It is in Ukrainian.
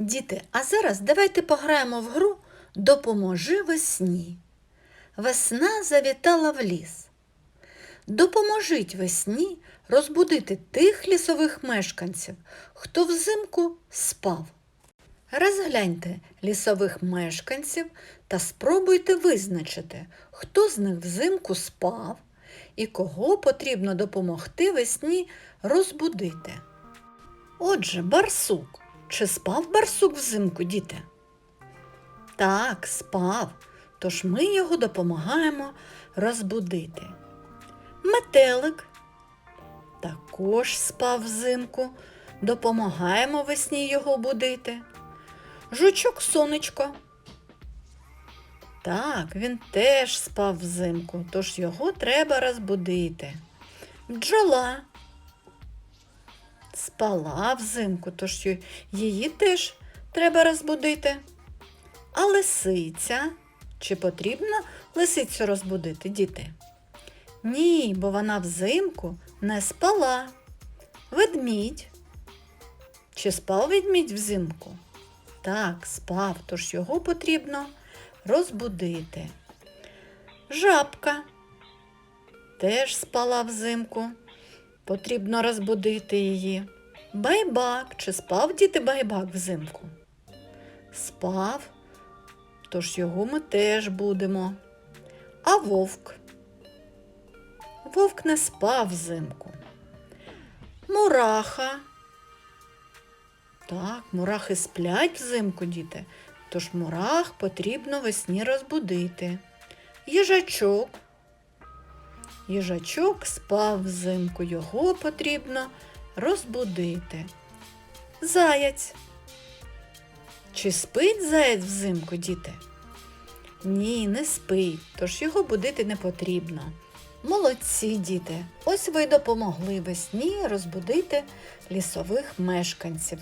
Діти, а зараз давайте пограємо в гру Допоможи весні. Весна завітала в ліс. Допоможіть весні розбудити тих лісових мешканців, хто взимку спав. Розгляньте лісових мешканців та спробуйте визначити, хто з них взимку спав і кого потрібно допомогти весні розбудити. Отже, барсук. Чи спав барсук взимку, діти? Так, спав, тож ми його допомагаємо розбудити. Метелик також спав взимку, допомагаємо весні його будити. Жучок сонечко. Так, він теж спав взимку, тож його треба розбудити. Бджола спала взимку, тож її теж треба розбудити. А лисиця? Чи потрібно лисицю розбудити, діти? Ні, бо вона взимку не спала. Ведмідь. Чи спав ведмідь взимку? Так, спав, тож його потрібно розбудити. Жабка теж спала взимку. Потрібно розбудити її. Байбак. Чи спав діти байбак взимку? Спав, тож його ми теж будемо. А вовк? Вовк не спав взимку. Мураха. Так, мурахи сплять взимку, діти, тож мурах потрібно весні розбудити. Їжачок. Їжачок спав взимку, його потрібно розбудити. Заяць. Чи спить заяць взимку, діти? Ні, не спить, тож його будити не потрібно. Молодці, діти! Ось ви допомогли весні розбудити лісових мешканців.